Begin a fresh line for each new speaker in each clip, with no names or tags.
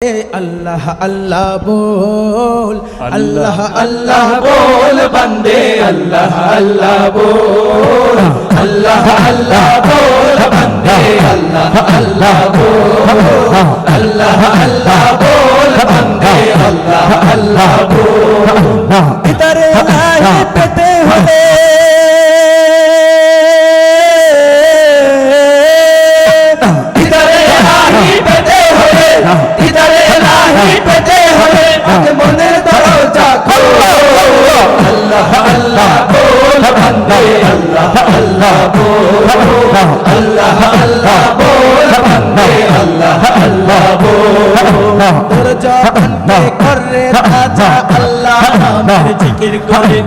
আল্লাহ আল্লাহ বল
আল্লাহ আল্লাহ বল বন্দে আল্লাহ আল্লাহ বল আল্লাহ আল্লাহ বল বন্দে আল্লাহ আল্লাহ বল আল্লাহ আল্লাহ বল বন্দে আল্লাহ আল্লাহ বল।
ইতারে লাই পেতে হলে
আল্লাহ আল্লাহ আল্লাহ বল আল্লাহ আল্লাহ বল
দরজা বন্ধ করে রাজা আল্লাহ নামের জিকির করে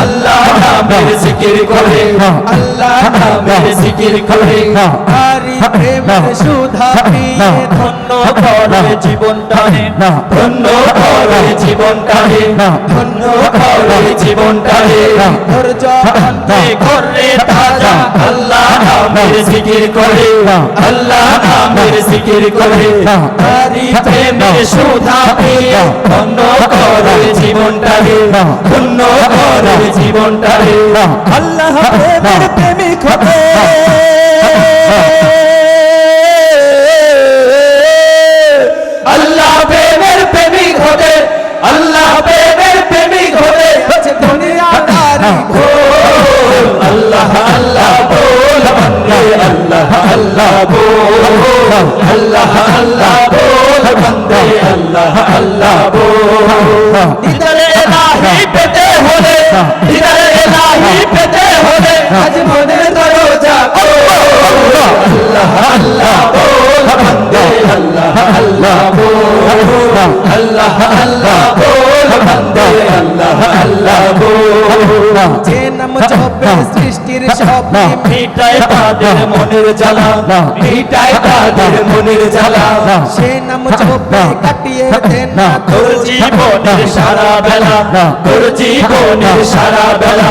আল্লাহ নামের জিকির করে আল্লাহ নামের জিকির করে
আরি প্রেমের সুধা পিয়ে ধন্য করে জীবনটারে
ধন্য করে জীবনটারে ধন্য করে জীবনটারে
দরজা বন্ধ
করে নামের জিকির করে আল্লাহ নামের জিকির করে। তারি প্রেমের সুধা পেয়ে ধন্য করে জীবনটারে ধন্য করে জীবনটারে
আল্লাহ প্রেমের প্রেমিক হতে।
আল্লাহ প্রেমের প্রেমিক হতে আল্লাহ প্রেমের প্রেমিক হতে।
হচ্ছে দুনিয়াদারি
আল্লাহ বল আল্লাহ আল্লাহ বল বন্দে আল্লাহ আল্লাহ বল ইদারে ইলাহি পেতে হলে ইদারে ইলাহি পেতে হলে আজ মনের দরজা আল্লাহ আল্লাহ বল বন্দে আল্লাহ আল্লাহ বল আল্লাহ আল্লাহ বল আল্লাহ আল্লাহ বল
যে নাম সৃষ্টির
মনের জ্বালা মিটায় মনের জ্বালা
সে নাম। জপে কাটিয়ে না
সারা বেলা, তোর জীবনের সারা বেলা।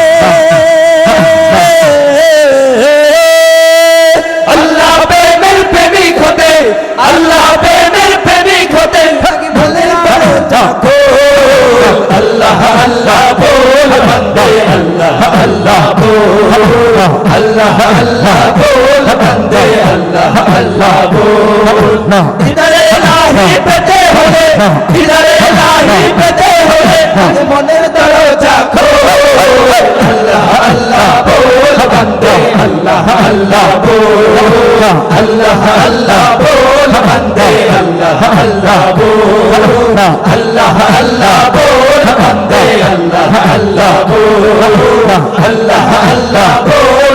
আল্লাহ
আল্লাহ
বল
বন্দে আল্লাহ আল্লাহ বল। ইদারে লাহি পেতে হলে ইদারে লাহি পেতে হলে মনের দরজা খোলো। আল্লাহ আল্লাহ বল বন্দে আল্লাহ আল্লাহ বল। আল্লাহ আল্লাহ বল বন্দে আল্লাহ আল্লাহ বল। আল্লাহ আল্লাহ বল বন্দে আল্লাহ আল্লাহ বল। আল্লাহ আল্লাহ বল